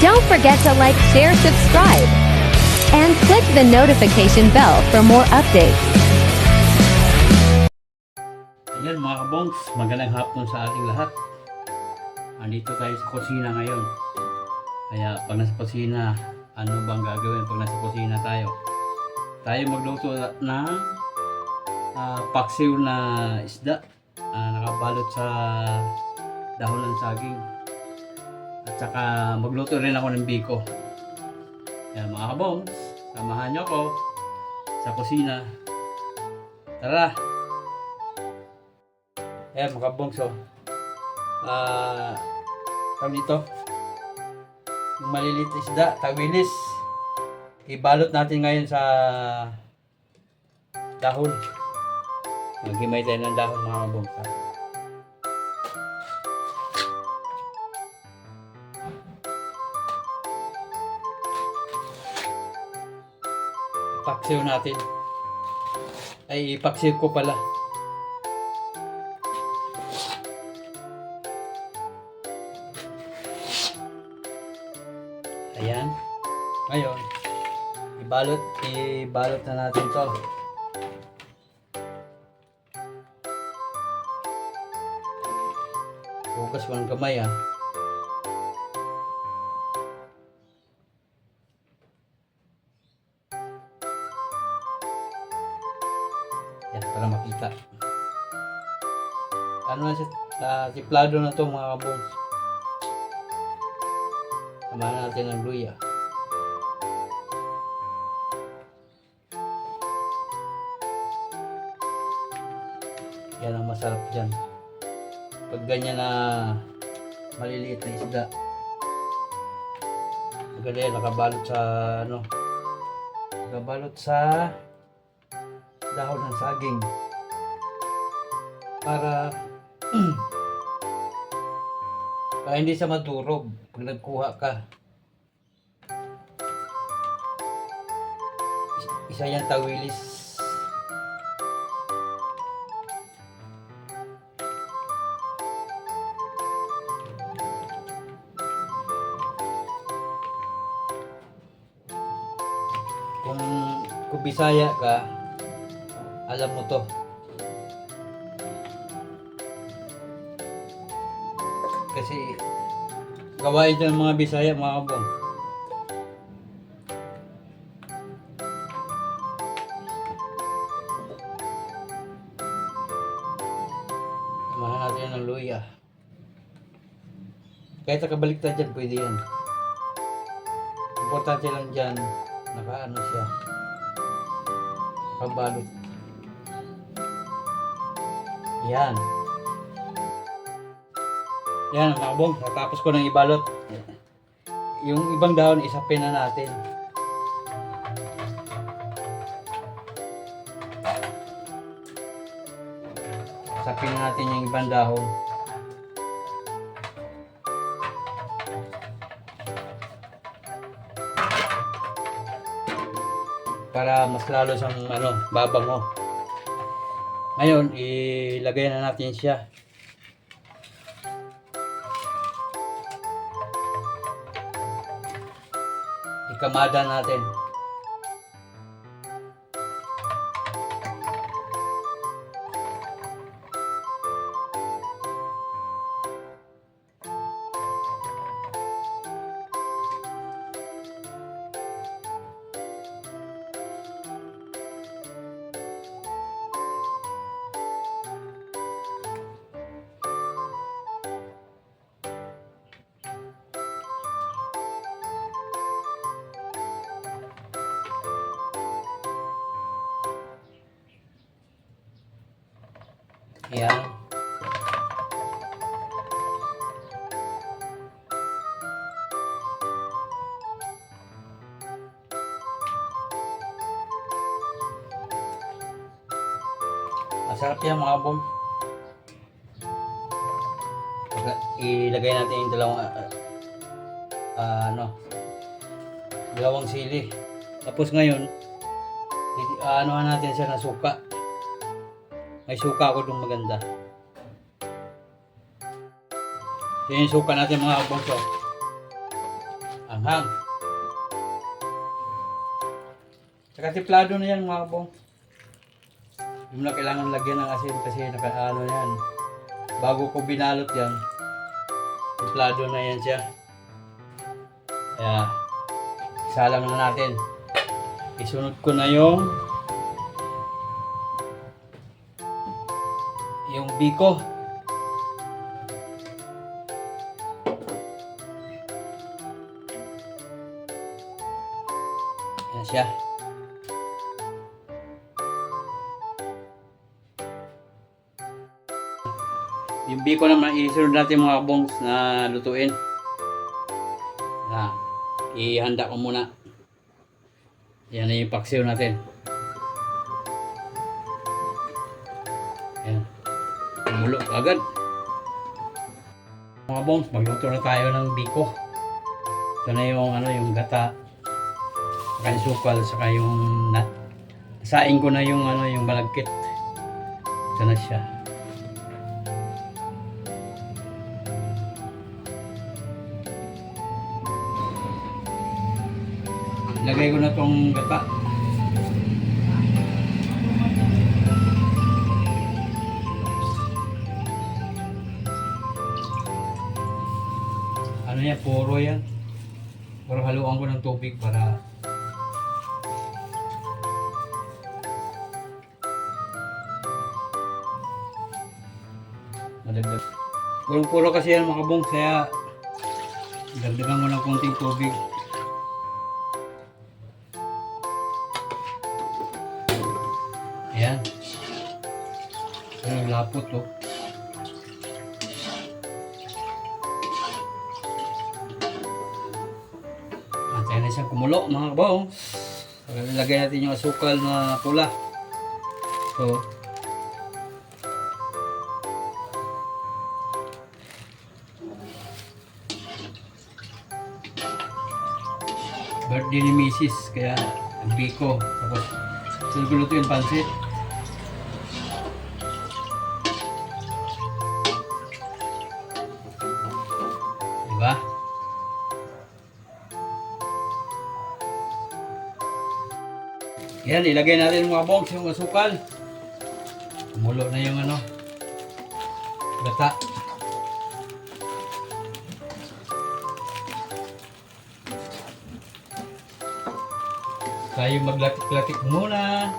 Don't forget to like, share, subscribe, and click the notification bell for more updates. Ayan mga kabongs, magandang hapon sa ating lahat. Andito tayo sa kusina ngayon. Kaya pag nasa kusina, ano bang gagawin pag nasa kusina tayo? Tayo magluto ng ah, paksiw na isda. ah, nakabalot sa dahon ng saging. At saka magluto rin ako ng biko. Ayan mga kabongs, samahan nyo ako sa kusina. Tara! Ayan, mga bongso. Ah, tawag dito. Yung maliliit na isda, tawilis. Ibalot natin ngayon sa dahon. Maghimay tayo ng dahon, mga bongso. Ipaksiw natin. Ay, ipaksiw ko pala. Ayan. Ngayon, ibalot, ibalot na natin to. Hugas mo ng kamay ah. Makita. Ano na si, uh, tiplado na to mga kabong. Samahan natin ng luya. Yan ang masarap dyan. Pag ganyan na maliliit na isda. Yan, nakabalot sa ano. Nakabalot sa dahon ng saging. Para para hindi siya madurog pag nagkuha ka. Is- Isa yan tawilis. Kung, kung Bisaya ka, alam mo to. Kasi gawain ito ng mga Bisaya, mga kabong. Samahan natin yan ng luya. Kahit nakabaliktad dyan, pwede yan. Importante lang dyan, nakaano siya. Nakabalot. Yan. Yan, mga bong. Natapos ko ng ibalot. Yung ibang dahon, isapin na natin. Isapin na natin yung ibang dahon. Para mas lalo siyang ano, babango. Ngayon, ilagay na natin siya. Ikamada natin. Yan. Masarap yan mga bom. Ilagay natin yung dalawang ah, ah, ano dalawang sili. Tapos ngayon, ano natin siya na suka. May suka ako dong maganda. Ito yung suka natin mga kabonso. Ang Anghang. Saka tiplado na yan mga kabong. Hindi na kailangan lagyan ng asin kasi nakaano yan. Bago ko binalot yan, tiplado na yan siya. Kaya, isalang na natin. Isunod ko na yung yung biko. Yan siya. Yung biko naman, isunod natin mga bongs na lutuin. Na, ihanda ko muna. Yan na yung paksiw natin. Agad. Mga bongs, magluto na tayo ng biko. Ito na yung ano, yung gata. Saka yung sukal, saka yung nat. Saing ko na yung ano, yung balagkit. Ito na siya. Lagay ko na tong gata. Yan? Puro yan. Puro haluan ko ng tubig para madagdag. Puro-puro kasi yan mga kabong kaya dagdagan mo ng konting tubig. Ayan. Ayan, lapot to. Kumulo mga kabaw. Ilagay natin yung asukal na pula. So, birthday ni Mrs. Kaya biko. Tapos, siguro ito yung pansit. Yan, ilagay natin mga bongs yung asukal. Kumulo na yung ano. Gata. Tayo maglatik-latik muna.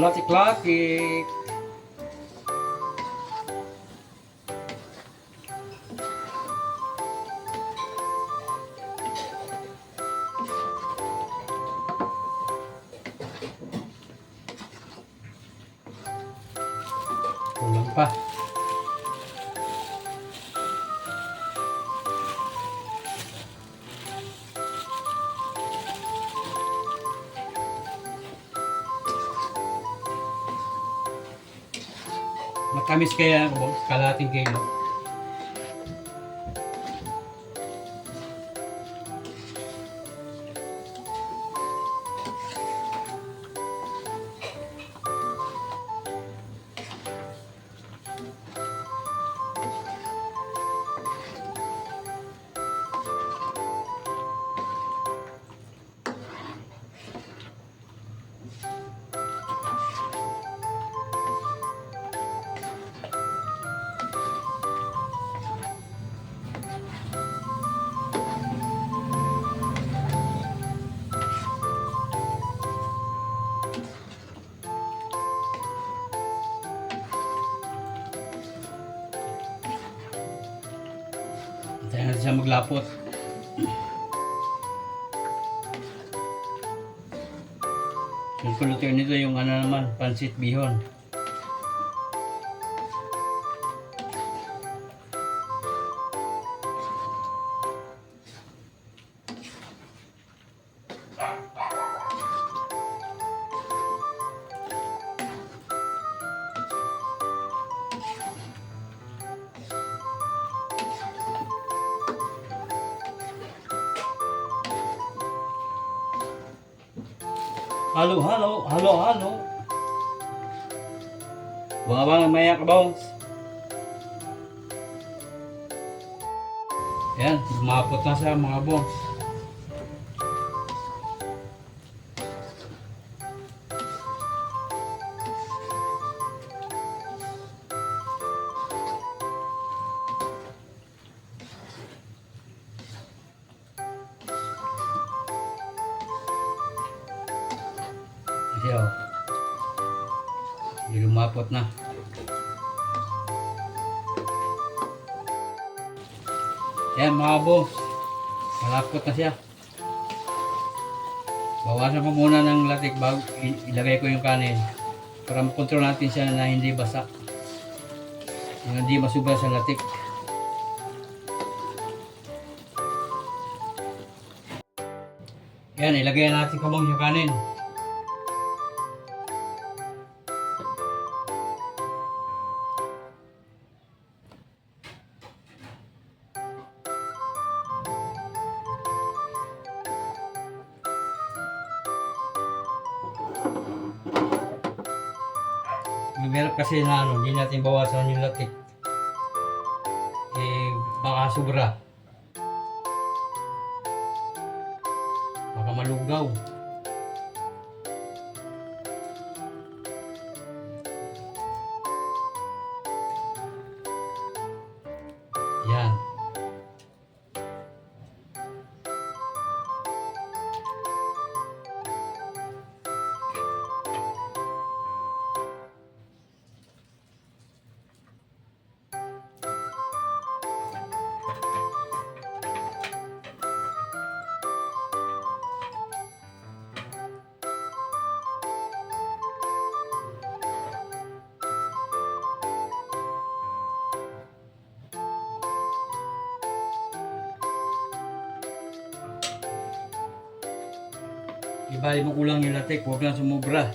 Latik-latik. Kulang Matamis kaya boss, kalating kilo. Antayin natin siya maglapot. Yung kulutin nito yung ano naman, pansit bihon. Halo, halo, halo, halo. Mga bang maya ka bounce. Yan, lumapot na siya mga bounce. Yan mga boss. Malapot na siya. Bawasan ko muna ng latik bago ilagay ko yung kanin. Para makontrol natin siya na hindi basa. Yung hindi masubra sa latik. Yan, ilagay natin kamong yung kanin. Mahirap kasi na ano, hindi natin bawasan yung latik. Eh, baka sobra. Baka malugaw. Ibali mo kulang yung latik, huwag lang sumubra.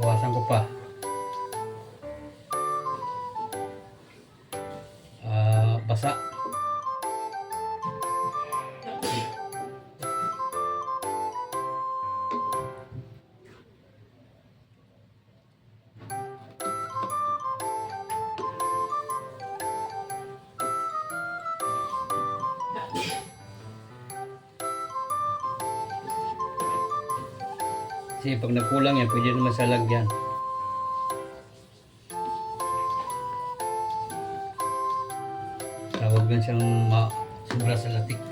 Bawasan ko pa. Kasi pag nagkulang yan, pwede naman sa lagyan. Tawag lang siyang ma sobra sa latik.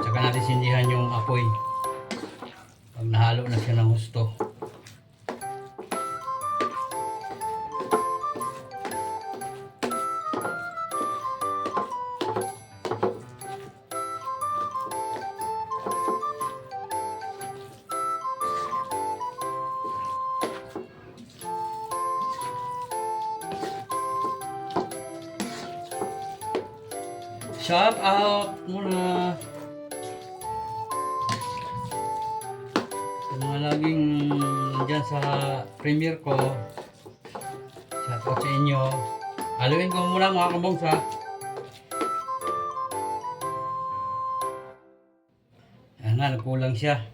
Tsaka natin sindihan yung apoy. Pag nahalo na siya ng husto. Laging nandyan sa premiere ko. Shout out sa inyo. Haluin ko muna mga kabongs ha. Ayan na, nagkulang siya.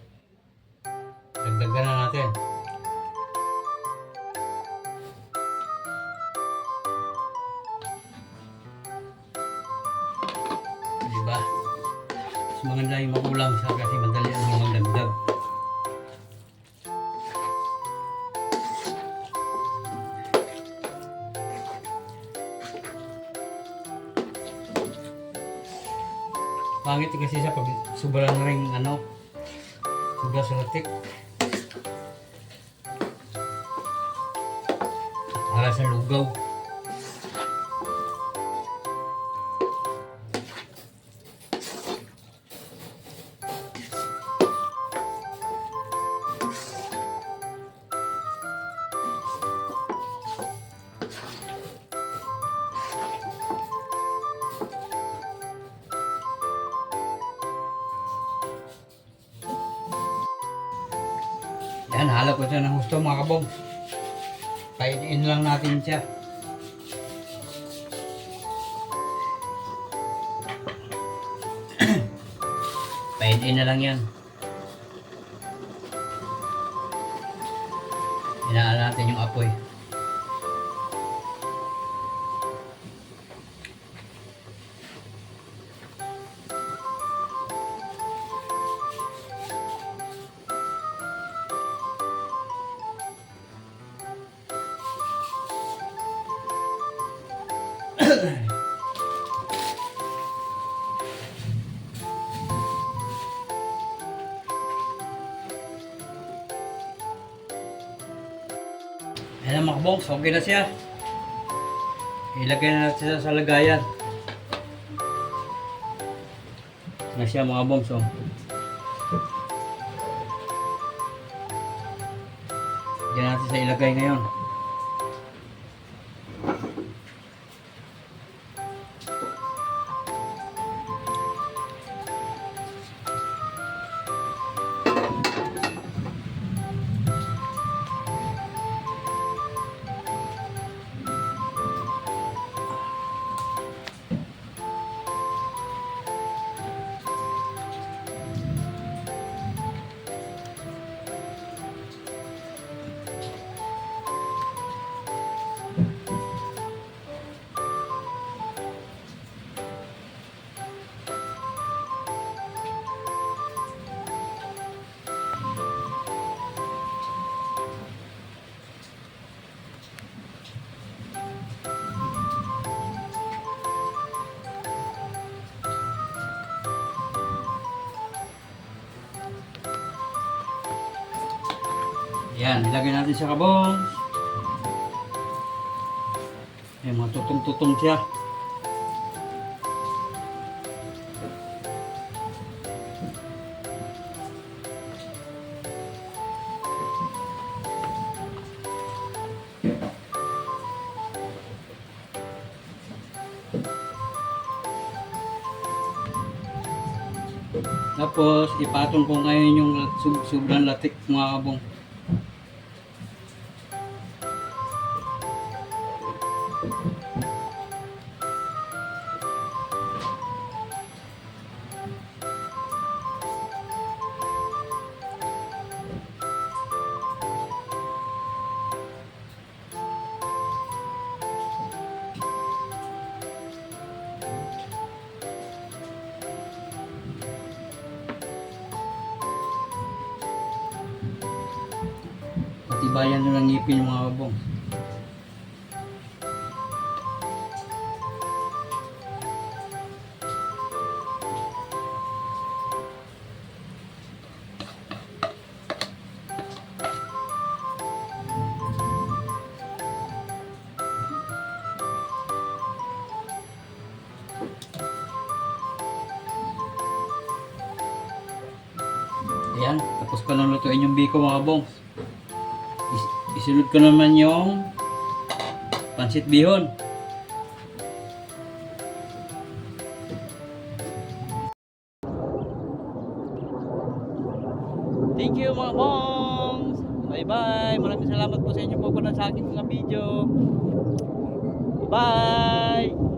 Pangit kasi siya pag sobrang ring ano, sobra sa latik. Para sa lugaw. Ayan, halo ko siya ng gusto mga kabong. Painin lang natin siya. Painin na lang yan. Inaan natin yung apoy. Ayan mga kabongs, okay na siya. Ilagay na natin siya sa lagayan. Na siya mga bongs, oh. Diyan natin sa ilagay ngayon. Yan, ilagay natin sa kabong. May mga tutong-tutong siya. Tapos, ipatong ko ngayon yung sobrang latik mga kabong. Ko na lutuin yung biko mga kabong. Is- isunod ko naman yung pansit bihon. Thank you mga bongs! Bye bye! Maraming salamat po sa inyo po sa aking mga video. Bye!